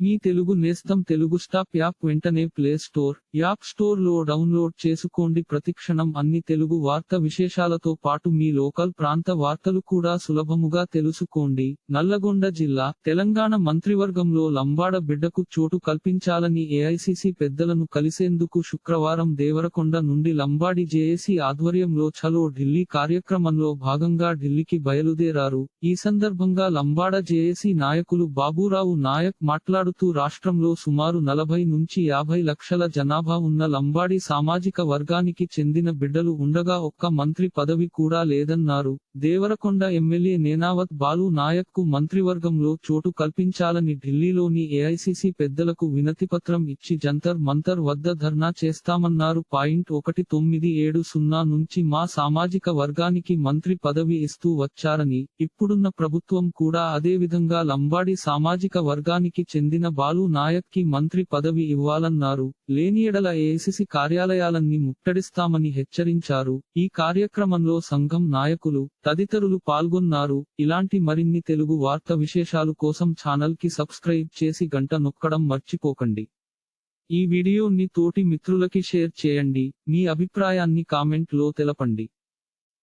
మీ తెలుగు నేస్తం Telugu stop app వెంటనే play store app స్టోర్లో డౌన్లోడ్ చేసుకోండి. ప్రతిక్షణం అన్ని తెలుగు వార్త విశేషాలతో పాటు మీ లోకల్ ప్రాంత వార్తలు కూడా సులభముగా తెలుసుకోండి. నల్లగొండ జిల్లా తెలంగాణ మంత్రివర్గంలో లంబాడ బిడ్డకు చోటు కల్పించాలని ఏఐసిసి పెద్దలను కలిసేందుకు శుక్రవారం దేవరకొండ నుండి లంబాడి జేఏసీ ఆధ్వర్యంలో చలో ఢిల్లీ కార్యక్రమంలో భాగంగా ఢిల్లీకి బయలుదేరారు. ఈ సందర్భంగా లంబాడ జేఏసీ నాయకులు బాబురావు నాయక్ మాట్లాడుతూ రాష్ట్రంలో సుమారు నలభై నుంచి యాభై లక్షల జనాభా ఉన్న లంబాడి సామాజిక వర్గానికి చెందిన బిడ్డలు ఉండగా ఒక్క మంత్రి పదవి కూడా లేదన్నారు. దేవరకొండ ఎమ్మెల్యే నేనావత్ బాలు నాయక్కు మంత్రివర్గంలో చోటు కల్పించాలని ఢిల్లీలోని ఏఐసిసి పెద్దలకు వినతిపత్రం ఇచ్చి జంతర్ మంతర్ వద్ద ధర్నా చేస్తామన్నారు. పాయింట్ ఒకటి తొమ్మిది ఏడు సున్నా నుంచి మా సామాజిక వర్గానికి మంత్రి పదవి ఇస్తూ వచ్చారని ఇప్పుడున్న ప్రభుత్వం కూడా అదే విధంగా లంబాడి సామాజిక వర్గానికి చెందిన బాలు నాయక్కి మంత్రి పదవి ఇవ్వాలన్నారు. లేనియడల ఏసిసి ఏఐసిసి కార్యాలయాలన్నీ ముట్టడిస్తామని హెచ్చరించారు. ఈ కార్యక్రమంలో సంఘం నాయకులు తదితరులు పాల్గొన్నారు. ఇలాంటి మరిన్ని తెలుగు వార్త విశేషాలు కోసం ఛానల్కి సబ్స్క్రైబ్ చేసి గంట నొక్కడం మర్చిపోకండి. ఈ వీడియోని తోటి మిత్రులకి షేర్ చేయండి. మీ అభిప్రాయాన్ని కామెంట్లో తెలపండి.